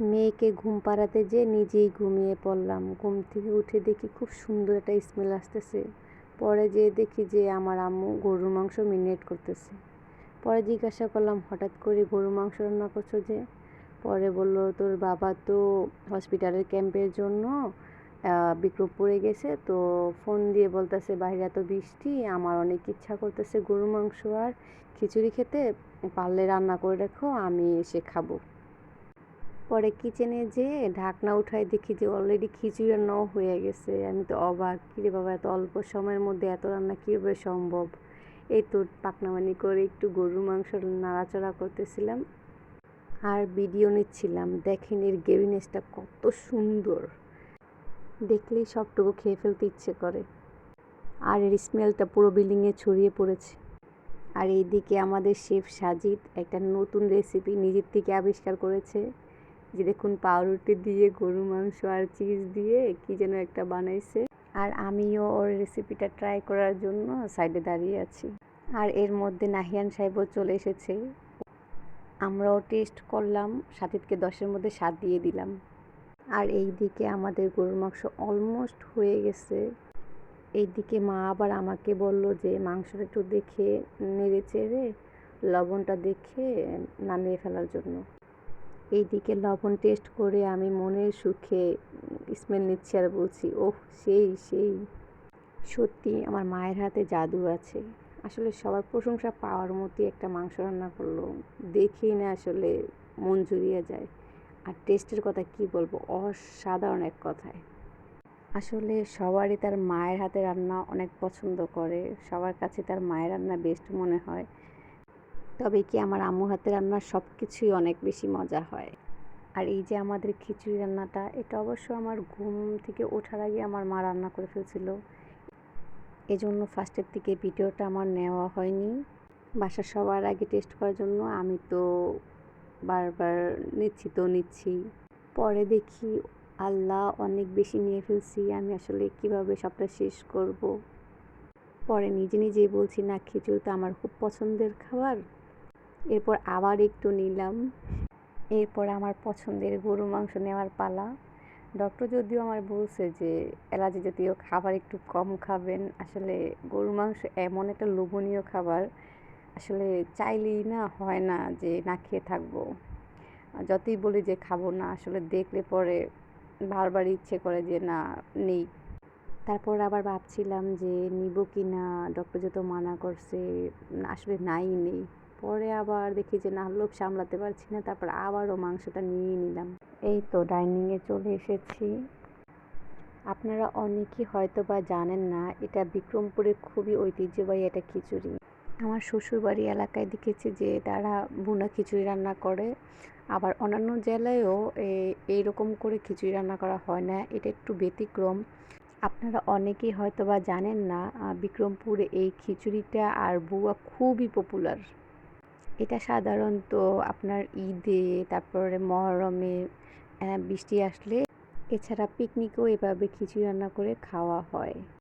মেয়েকে ঘুম পাড়াতে যেয়ে নিজেই ঘুমিয়ে পড়লাম। ঘুম থেকে উঠে দেখি খুব সুন্দর একটা স্মেল আসতেছে। পরে যেয়ে দেখি যে আমার আম্মু গরুর মাংস মিনিয়েট করতেছে। পরে জিজ্ঞাসা করলাম, হঠাৎ করে গরুর মাংস রান্না করছ যে? পরে বলল, তোর বাবা তো হসপিটালের ক্যাম্পের জন্য বিক্রমপুরে গেছে। তো ফোন দিয়ে বলতেছে, বাইরে এত বৃষ্টি, আমার অনেক ইচ্ছা করতেছে গরুর মাংস আর খিচুড়ি খেতে। পারলে রান্না করে রেখো, আমি এসে খাব। পরে কিচেনে যেয়ে ঢাকনা উঠাই দেখি যে অলরেডি খিচুড়ি রান্নাও হয়ে গেছে। আমি তো অবাক, কিরে বাবা, এত অল্প সময়ের মধ্যে এত রান্না কীভাবে সম্ভব? এই তো পাকনামানি করে একটু গরুর মাংস নাড়াচড়া করতেছিলাম আর ভিডিও নিচ্ছিলাম। দেখেন এর গেভিনেসটা কত সুন্দর। দেখলেই সবটুকু খেয়ে ফেলতে ইচ্ছে করে। আর এর স্মেলটা পুরো বিল্ডিংয়ে ছড়িয়ে পড়েছে। আর এইদিকে আমাদের শেফ সাজিদ একটা নতুন রেসিপি নিজের থেকে আবিষ্কার করেছে। যে দেখুন পাউরুটি দিয়ে গরু মাংস আর চিজ দিয়ে কি যেন একটা বানাইছে। আর আমিও ওর রেসিপিটা ট্রাই করার জন্য সাইডে দাঁড়িয়ে আছি। আর এর মধ্যে নাহিয়ান সাহেবও চলে এসেছে। আমরাও টেস্ট করলাম সাথীকে দশের মধ্যে স্বাদ দিয়ে দিলাম। আর এই দিকে আমাদের গরুর মাংস অলমোস্ট হয়ে গেছে। এইদিকে মা আবার আমাকে বলল যে, মাংসটা একটু দেখে নেড়ে চেড়ে লবণটা দেখে নামিয়ে ফেলার জন্য। এইদিকে লবণ টেস্ট করে আমি মনের সুখে স্মেল নিচ্ছি আর বলছি, ওহ, সেই সেই। সত্যি আমার মায়ের হাতে জাদু আছে। আসলে সবার প্রশংসা পাওয়ার মতোই একটা মাংস রান্না করল। দেখেই না আসলে মন জুড়িয়ে যায়। আর টেস্টের কথা কি বলব? অসাধারণ এক কথায়। আসলে সবারই তার মায়ের হাতে রান্না অনেক পছন্দ করে। সবার কাছে তার মায়ের রান্না বেস্ট মনে হয়। তবে কি আমার আম্মুর হাতে রান্না সব কিছুই অনেক বেশি মজা হয়। আর এই যে আমাদের খিচুড়ি রান্নাটা, এটা অবশ্য আমার ঘুম থেকে ওঠার আগে আমার মা রান্না করে ফেলছিল। এজন্য ফার্স্টের দিকে ভিডিওটা আমার নেওয়া হয়নি। বাসার সবার আগে টেস্ট করার জন্য আমি তো বারবার নিচ্ছি তো নিচ্ছি। পরে দেখি আল্লাহ অনেক বেশি নিয়ে ফেলছি, আমি আসলে কীভাবে সবটা শেষ করব। পরে নিজে নিজেই বলছি, না, খিচুড়ি তো আমার খুব পছন্দের খাবার। এরপর আবার একটু নিলাম। এরপর আমার পছন্দের গরু মাংস নেওয়ার পালা। ডক্টর যদিও আমার বলছে যে অ্যালার্জি জাতীয় খাবার একটু কম খাবেন। আসলে গরু মাংস এমন একটা লোভনীয় খাবার, আসলে চাইলেই না হয় না যে না খেয়ে থাকব। যতই বলি যে খাব না, আসলে দেখলে পরে বারবার ইচ্ছে করে যে না, নেই। তারপর আবার ভাবছিলাম যে নিব কি না ডক্টর যত মানা করছে, আসলে নাই, নেই। পরে আবার দেখি যে, না, লোভ সামলাতে পারছি না। তারপর আবারও মাংসটা নিয়ে নিলাম। এই তো ডাইনিংয়ে চলে এসেছি। আপনারা অনেকেই হয়তো বা জানেন না, এটা বিক্রমপুরের খুবই ঐতিহ্যবাহী একটা খিচুড়ি। আমার শ্বশুরবাড়ি এলাকায় দেখেছি যে, তারা বুনা খিচুড়ি রান্না করে। আবার অন্যান্য জেলায়ও এইরকম করে খিচুড়ি রান্না করা হয় না। এটা একটু ব্যতিক্রম। আপনারা অনেকেই হয়তো বা জানেন না বিক্রমপুরে এই খিচুড়িটা আর বুয়া খুবই পপুলার এটা সাধারণত আপনার ঈদে, তারপরে মহরমে বৃষ্টি আসলে এছাড়া পিকনিকেও এভাবে খিচুড়ি রান্না করে খাওয়া হয়।